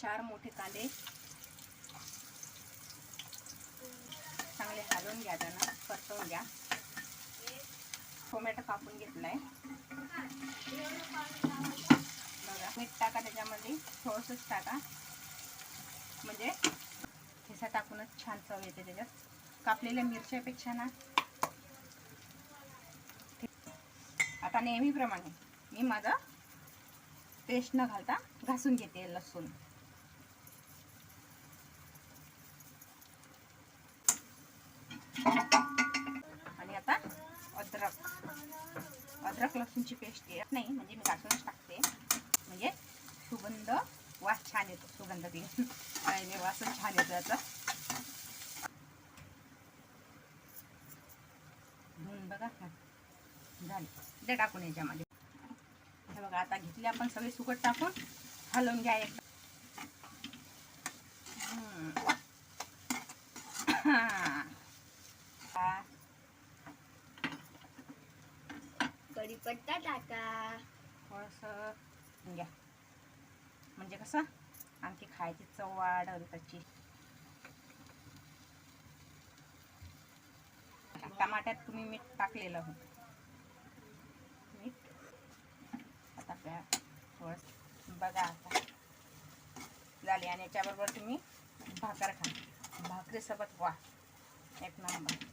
चार मोठे कांदे. चांगले हलवून घ्या त्यांना परतवून घ्या. टोमॅटो कापून घेतलाय. बघा मीठ टाका त्याच्यामध्ये थोडंसंच टाका. म्हणजे ठेसा टाकूनच छान चव येते त्याच्यात. कापलेल्या मिरच्यापेक्षा ना. आता नेहमीप्रमाणे मी माझं पेस्ट न घालता घासून घेते लसूण. आणि आता अद्रक. अद्रक लसूणची पेस्ट येत नाही म्हणजे मी घासूनच टाकते. म्हणजे सुगंध वास छान येतो सुगंध ती आणि वासच छान येतो याचा. बघा. हा. झाले. ते टाकून याच्यामध्ये. बघा आता घेतले आपण सगळे सुकट टाकून. हलवून घ्या एक. कढीपत्ता टाका. थोडंसं घ्या. म्हणजे कसं? आणखी खायची चव वाढवली त्याची टमाट्यात तुम्ही मीठ टाकलेलं होतं मीठ आता आपल्या थोडं बघा आता. झाली. आणि याच्याबरोबर तुम्ही भाकर खा. भाकरीसोबत वा एक नंबर.